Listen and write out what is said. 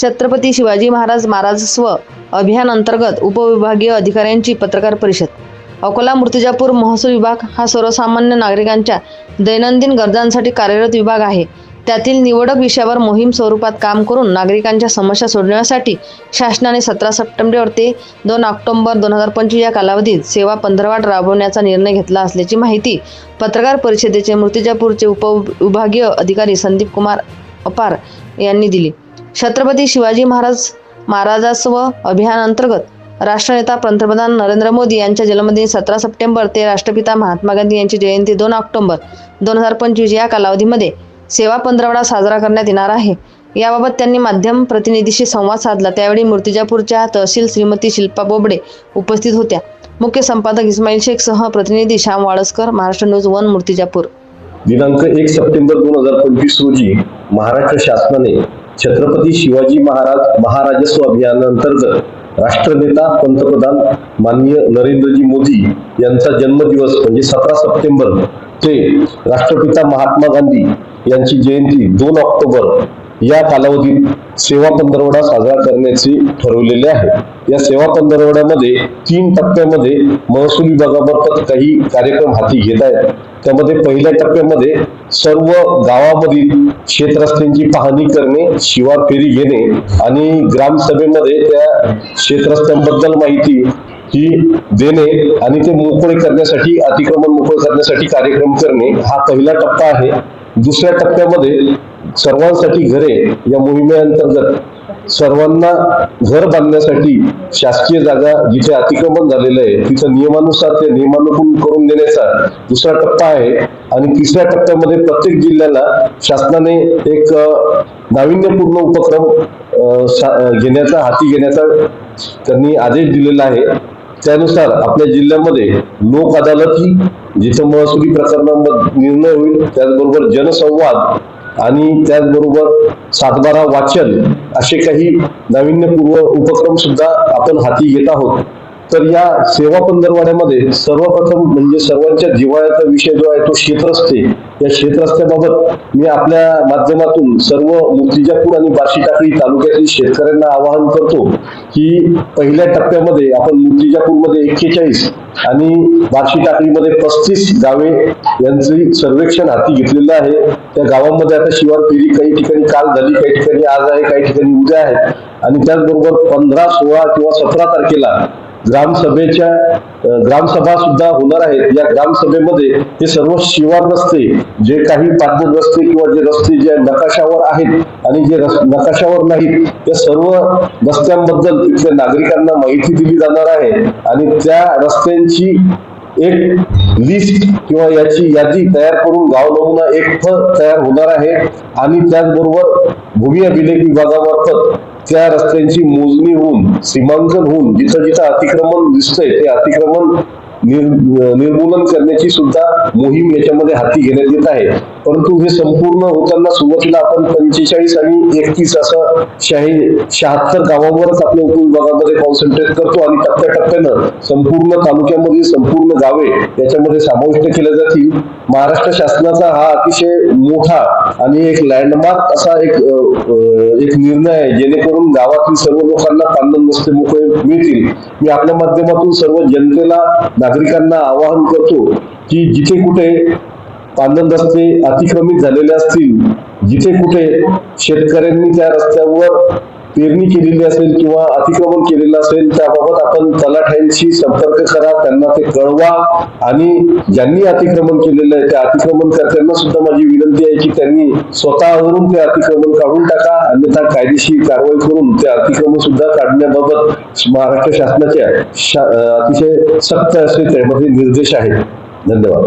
छत्रपती शिवाजी महाराज महाराजस्व अभियान अंतर्गत उपविभागीय अधिकाऱ्यांची पत्रकार परिषद. अकोला मूर्तिजापूर महसूल विभाग हा सर्वसामान्य नागरिकांच्या दैनंदिन गरजांसाठी कार्यरत विभाग आहे. त्यातील निवडक विषयावर मोहीम स्वरूपात काम करून नागरिकांच्या समस्या सोडवण्यासाठी शासनाने सतरा सप्टेंबर ते दोन ऑक्टोबर दोन हजार पंचवीस या कालावधीत सेवा पंधरवाट राबवण्याचा निर्णय घेतला असल्याची माहिती पत्रकार परिषदेचे मूर्तिजापूरचे उपविभागीय अधिकारी संदीप कुमार अपार यांनी दिली. छत्रपती शिवाजी महाराज महाराजस्व अभियान अंतर्गत राष्ट्रनेता पंतप्रधान नरेंद्र मोदी यांच्या जन्मदिन सतरा सप्टेंबर ते राष्ट्रपिता महात्मा गांधी यांची जयंती दोन ऑक्टोबर दोन हजार पंचवीस या कालावधीमध्ये सेवा पंधरवडा साजरा करण्यात येणार आहे. याबाबत त्यांनी माध्यम प्रतिनिधीशी संवाद साधला. त्यावेळी मूर्तिजापूरच्या तहसील श्रीमती शिल्पा बोबडे उपस्थित होत्या. मुख्य संपादक इस्माईल शेख सह प्रतिनिधी श्याम वाळस्कर महाराष्ट्र न्यूज वन मूर्तिजापूर. दिनांक एक सप्टेंबर दोन हजार पंचवीस रोजी महाराष्ट्र शासनाने छत्रपती शिवाजी महाराज महाराजस्व अभियानांतर्गत राष्ट्रनेता पंतप्रधान माननीय नरेंद्रजी मोदी यांचा जन्मदिवस म्हणजे सतरा सप्टेंबर ते राष्ट्रपिता महात्मा गांधी यांची जयंती दोन ऑक्टोबर या कालावधीत सेवा पंधरवडा साजरा करण्याचे ठरवलेले आहे. या सेवा पंधरवड्यामध्ये तीन टप्प्यामध्ये महसूल विभागामार्फत काही कार्यक्रम हाती घेत आहेत त्यामध्ये पहिल्या टप्प्यामध्ये सर्व गावामधील शेतरस्त्यांची पाहणी करणे शिवार फेरी घेणे आणि ग्रामसभेमध्ये त्या शेतरस्त्यांबद्दल माहिती ही देणे आणि ते मोकळे करण्यासाठी अतिक्रमण मोकळे करण्यासाठी कार्यक्रम करणे हा पहिला टप्पा आहे. दुसऱ्या टप्प्यामध्ये सर्वांसाठी घरे या मोहिमेअंतर्गत सर्वांना घर बांधण्यासाठी शासकीय जागा जिथे अतिक्रमण झालेलं आहे तिथं नियमानुसार ते नियमानुकूल करून देण्याचा दुसरा टप्पा आहे. आणि तिसऱ्या टप्प्यामध्ये प्रत्येक जिल्ह्याला शासनाने एक नाविन्यपूर्ण उपक्रम सा- घेण्याचा हाती घेण्याचा त्यांनी आदेश दिलेला आहे. त्यानुसार आपल्या जिल्ह्यामध्ये लोक अदालत ही जिथं महसुली प्रकरणामध्ये निर्णय होईल त्याचबरोबर जनसंवाद आणि त्याचबरोबर सातबारा वाचन असे काही नाविन्यपूर्व उपक्रम सुद्धा आपण हाती घेत आहोत. तर या सेवा पंधरवाड्यामध्ये सर्वप्रथम म्हणजे सर्वांच्या जिव्हाळ्याचा विषय जो आहे तो शेतरस्ते या शेतरस्त्याबाबत मी आपल्या माध्यमातून सर्व मुक्तिजापूर आणि बार्शी टाकळी तालुक्यातील शेतकऱ्यांना आवाहन करतो की पहिल्या टप्प्यामध्ये आपण मुक्तिजापूरमध्ये एक्केचाळीस आणि बार्शी टाकळीमध्ये पस्तीस गावे यांचे सर्वेक्षण हाती घेतलेलं आहे. त्या गावामध्ये आता शिवार फेरी काही ठिकाणी काल झाली काही ठिकाणी आज आहे काही ठिकाणी उद्या आहे. आणि त्याचबरोबर पंधरा सोळा किंवा सतरा तारखेला ग्रामसभेच्या ग्रामसभा सुद्धा होणार आहेत. या ग्रामसभेमध्ये हे सर्व शिवार रस्ते जे काही पादन रस्ते किंवा जे रस्ते जे नकाशावर आहेत आणि जे नकाशावर नाहीत त्या सर्व रस्त्यांबद्दल तिथल्या नागरिकांना माहिती दिली जाणार आहे. आणि त्या रस्त्यांची एक लिस्ट किंवा याची यादी तयार करून गाव नमुना एक फ तयार होणार आहे. आणि त्याचबरोबर भूमी अभिलेख विभागामार्फत त्या रस्त्यांची मोजणी होऊन सीमांकन होऊन जिथं जिथं अतिक्रमण दिसतंय ते अतिक्रमण निर्मूलन करण्याची सुद्धा मोहीम याच्यामध्ये हाती घेण्यात येत आहे. परंतु हे संपूर्ण होताना सुरुवातीला आपण पंचेचाळीस आणि एकतीस असं शाही शहात्तर गावांवरच आपल्या उपविभागामध्ये कॉन्सन्ट्रेट करतो आणि टप्प्याटप्प्यानं संपूर्ण तालुक्यामध्ये संपूर्ण गावे याच्यामध्ये समाविष्ट केल्या जातील. महाराष्ट्र शासनाचा हा अतिशय मोठा आणि एक लँडमार्क असा एक एक निर्णय आहे जेणेकरून गावातील सर्व लोकांना पांदन नसते मोकळे मिळतील. मी आपल्या माध्यमातून सर्व जनतेला नागरिकांना आवाहन करतो की जिथे कुठे पांदन रस्ते अतिक्रमित झालेले असतील जिथे कुठे शेतकऱ्यांनी त्या रस्त्यावर पेरणी केलेली असेल किंवा अतिक्रमण केलेलं असेल त्याबाबत आपण तलाठ्यांशी संपर्क करा त्यांना ते कळवा आणि ज्यांनी अतिक्रमण केलेलं आहे त्या अतिक्रमणकर्त्यांना सुद्धा माझी विनंती आहे की त्यांनी स्वतःवरून ते अतिक्रमण काढून टाका अन्यथा कायदेशीर कारवाई करून ते अतिक्रमण सुद्धा काढण्याबाबत महाराष्ट्र शासनाच्या शा- अतिशय सक्त असे त्यामध्ये निर्देश आहेत. धन्यवाद.